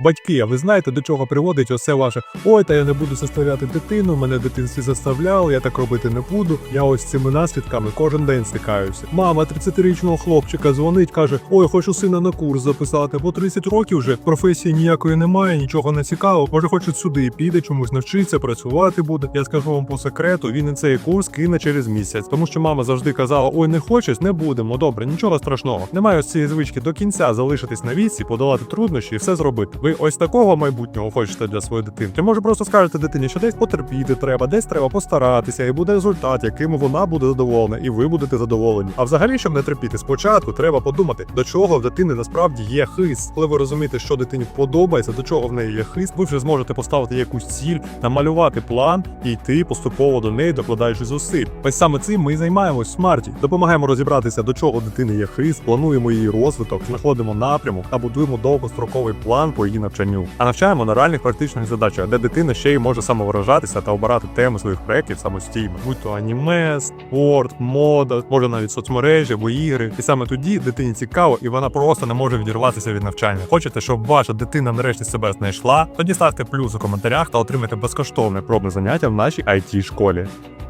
Батьки, а ви знаєте, до чого приводить оце ваше ой, та я не буду заставляти дитину, мене в дитинстві заставляли, я так робити не буду. Я ось цими наслідками кожен день стикаюся. Мама 30-річного хлопчика дзвонить, каже: Ой, хочу сина на курс записати, бо 30 років вже професії ніякої немає, нічого не цікаво. Може, хоче сюди піде, чомусь навчиться, працювати буде. Я скажу вам по секрету, він і цей курс кине через місяць, тому що мама завжди казала: Ой, не хочеш, не будемо. Добре, нічого страшного. Немає ось цієї звички до кінця залишитись на віці, подолати труднощі і все зробити. Ви ось такого майбутнього хочете для своєї дитини. Чи може просто скажете дитині, що десь потерпіти треба, десь треба постаратися, і буде результат, яким вона буде задоволена, і ви будете задоволені. А взагалі, щоб не терпіти, спочатку треба подумати, до чого в дитини насправді є хист. Коли ви розумієте, що дитині подобається, до чого в неї є хист, ви вже зможете поставити якусь ціль, намалювати план і йти поступово до неї, докладаючи зусиль. Ось саме цим ми і займаємось в смарті. Допомагаємо розібратися, до чого дитини є хист, плануємо її розвиток, знаходимо напрямок та будуємо довгостроковий план по її навчанню. А навчаємо на реальних практичних задачах, де дитина ще й може самовиражатися та обирати теми своїх проєктів самостійно, будь то аніме, спорт, мода, може навіть соцмережі або ігри. І саме тоді дитині цікаво, і вона просто не може відірватися від навчання. Хочете, щоб ваша дитина нарешті себе знайшла? Тоді ставте плюс у коментарях та отримайте безкоштовне пробне заняття в нашій it школі.